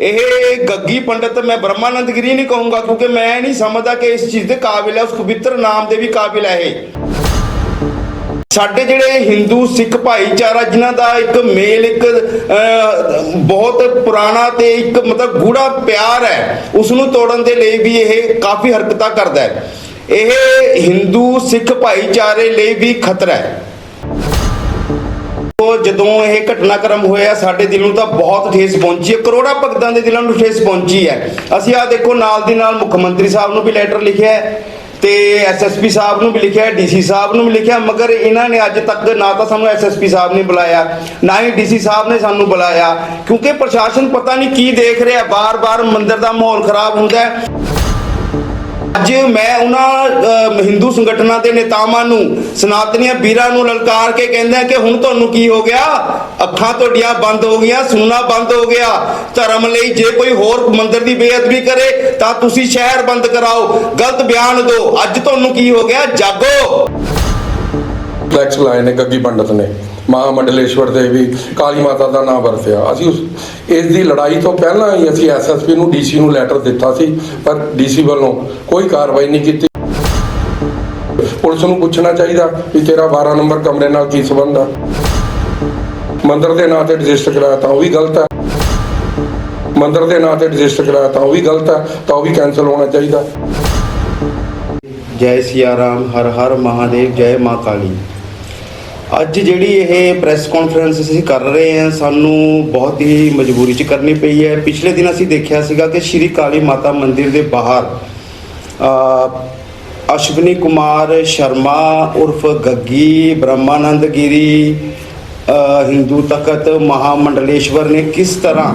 ਇਹ ਗੱਗੀ ਪੰਡਤ ਮੈਂ ਬ੍ਰਹਮਾਨੰਦ ਗਿਰੀ ਨਹੀਂ ਕਹੂੰਗਾ ਕਿਉਂਕਿ ਮੈਂ ਨਹੀਂ ਸਮਝਦਾ ਕਿ ਇਸ ਚੀਜ਼ ਦੇ ਕਾਬਿਲ ਹੈ ਉਸ ਪਵਿੱਤਰ ਨਾਮ ਦੇ ਵੀ ਕਾਬਿਲ ਹੈ ਇਹ। ਸਾਡੇ ਜਿਹੜੇ ਹਿੰਦੂ ਸਿੱਖ ਭਾਈਚਾਰਾ ਜਿਨ੍ਹਾਂ ਦਾ ਇੱਕ ਮੇਲ ਇੱਕ ਅਹ, ਬਹੁਤ ਪੁਰਾਣਾ ਤੇ ਇੱਕ ਮਤਲਬ ਗੂੜਾ ਪਿਆਰ ਹੈ ਉਸ ਨੂੰ ਤੋੜਨ ਦੇ ਲਈ ਵੀ ਇਹ ਕਾਫੀ ਹਰਕਤਾਂ ਕਰਦਾ ਹੈ। ਇਹ ਹਿੰਦੂ ਸਿੱਖ ਭਾਈਚਾਰੇ ਲਈ ਵੀ ਖਤਰਾ ਹੈ। ਉਹ ਜਦੋਂ ਇਹ ਘਟਨਾਕ੍ਰਮ ਹੋਇਆ, ਸਾਡੇ ਦਿਲ ਨੂੰ ਤਾਂ ਬਹੁਤ ਠੇਸ ਪਹੁੰਚੀ ਹੈ। ਕਰੋੜਾਂ ਭਗਤਾਂ ਦੇ ਦਿਲਾਂ ਨੂੰ ਠੇਸ ਪਹੁੰਚੀ ਹੈ। ਅਸੀਂ ਆ ਦੇਖੋ, ਨਾਲ ਦੀ ਨਾਲ ਮੁੱਖ ਮੰਤਰੀ ਸਾਹਿਬ ਨੂੰ ਵੀ ਲੈਟਰ ਲਿਖਿਆ ਹੈ ਤੇ ਐਸਐਸਪੀ ਸਾਹਿਬ ਨੂੰ ਵੀ ਲਿਖਿਆ ਹੈ ਡੀਸੀ ਸਾਹਿਬ ਨੂੰ ਵੀ ਲਿਖਿਆ ਮਗਰ ਇਹਨਾਂ ਨੇ ਅੱਜ ਤੱਕ ਨਾ ਤਾਂ ਸਾਨੂੰ ਐਸਐਸਪੀ ਸਾਹਿਬ ਨੇ ਬੁਲਾਇਆ, ਨਾ ਹੀ ਡੀਸੀ ਸਾਹਿਬ ਨੇ ਸਾਨੂੰ ਬੁਲਾਇਆ, ਕਿਉਂਕਿ ਪ੍ਰਸ਼ਾਸਨ ਪਤਾ ਨਹੀਂ ਕੀ ਦੇਖ ਰਿਹਾ ਬਾਰ-ਬਾਰ ਮੰਦਿਰ ਦਾ ਮਾਹੌਲ ਖਰਾਬ ਹੁੰਦਾ ਹੈ। ਅੱਜ ਮੈਂ ਉਹਨਾਂ ਹਿੰਦੂ ਸੰਗਠਨਾਂ ਦੇ ਨੇਤਾਵਾਂ ਨੂੰ, ਸਨਾਤਨੀਆਂ ਵੀਰਾਂ ਨੂੰ ਲਲਕਾਰ ਕੇ ਕਹਿੰਦਾ ਕਿ ਹੁਣ ਤੁਹਾਨੂੰ ਕੀ ਹੋ ਗਿਆ? ਅੱਖਾਂ ਤੁਹਾਡੀਆਂ ਬੰਦ ਹੋ ਗਈਆਂ, ਸੁਣਨਾ ਬੰਦ ਹੋ ਗਿਆ। ਧਰਮ ਲਈ ਜੇ ਕੋਈ ਹੋਰ ਮੰਦਿਰ ਦੀ ਬੇਅਦਬੀ ਕਰੇ, ਤਾਂ ਤੁਸੀਂ ਸ਼ਹਿਰ ਬੰਦ ਕਰਾਓ। ਗਲਤ ਬਿਆਨ ਦਿਓ। ਅੱਜ ਤੁਹਾਨੂੰ ਕੀ ਹੋ ਗਿਆ? ਜਾਗੋ! ਫਲੈਕਸ ਲਾਏ ਨੇ, ਗੱਗੀ ਪੰਡਤ ਨੇ। ਮਹਾ ਦੇ ਵੀ ਕਾਲੀ ਮਾਤਾ ਦਾ ਨਾਮ ਵਰਤਿਆ। ਅਸੀਂ ਉਸ ਇਸ ਦੀ ਲੜਾਈ ਤੋਂ ਪਹਿਲਾਂ ਹੀ ਅਸੀਂ ਐਸਐਸਪੀ ਨੂੰ ਡੀਸੀ ਨੂੰ ਲੈਟਰ ਦਿੱਤਾ ਸੀ, ਪਰ ਡੀਸੀ ਵੱਲੋਂ ਕੋਈ ਕਾਰਵਾਈ ਨਹੀਂ ਕੀਤੀ। ਪੁਲਿਸ ਨੂੰ ਪੁੱਛਣਾ ਚਾਹੀਦਾ ਵੀ ਤੇਰਾ 12 ਨੰਬਰ ਕਮਰੇ ਨਾਲ ਕੀ ਸੰਬੰਧ ਆ। ਮੰਦਰ ਦੇ ਨਾਂ ਤੇ ਰਜਿਸਟਰ ਕਰਾਇਆ ਤਾਂ ਉਹ ਵੀ ਗਲਤ ਹੈ ਮੰਦਰ ਦੇ ਨਾਂ ਤੇ ਰਜਿਸਟਰ ਕਰਾਇਆ ਤਾਂ ਉਹ ਵੀ ਗਲਤ ਹੈ ਤਾਂ ਉਹ ਵੀ ਕੈਨਸਲ ਹੋਣਾ ਚਾਹੀਦਾ। ਜੈ ਸਿਆ ਰਾਮ ਹਰ ਹਰ ਮਹਾਦੇਵ, ਜੈ ਮਾਂ ਕਾਲੀ। ਅੱਜ ਜਿਹੜੀ ਇਹ ਪ੍ਰੈਸ ਕਾਨਫਰੰਸ ਅਸੀਂ ਕਰ ਰਹੇ ਹਾਂ, ਸਾਨੂੰ ਬਹੁਤ ਹੀ ਮਜਬੂਰੀ 'ਚ ਕਰਨੀ ਪਈ ਹੈ। ਪਿਛਲੇ ਦਿਨ ਅਸੀਂ ਦੇਖਿਆ ਸੀਗਾ ਕਿ ਸ਼੍ਰੀ ਕਾਲੀ ਮਾਤਾ ਮੰਦਿਰ ਦੇ ਬਾਹਰ ਅਸ਼ਵਨੀ ਕੁਮਾਰ ਸ਼ਰਮਾ ਉਰਫ ਗੱਗੀ ਬ੍ਰਹਮਾਨੰਦ ਗਿਰੀ ਹਿੰਦੂ ਤਖਤ ਮਹਾਮੰਡਲੇਸ਼ਵਰ ਨੇ ਕਿਸ ਤਰ੍ਹਾਂ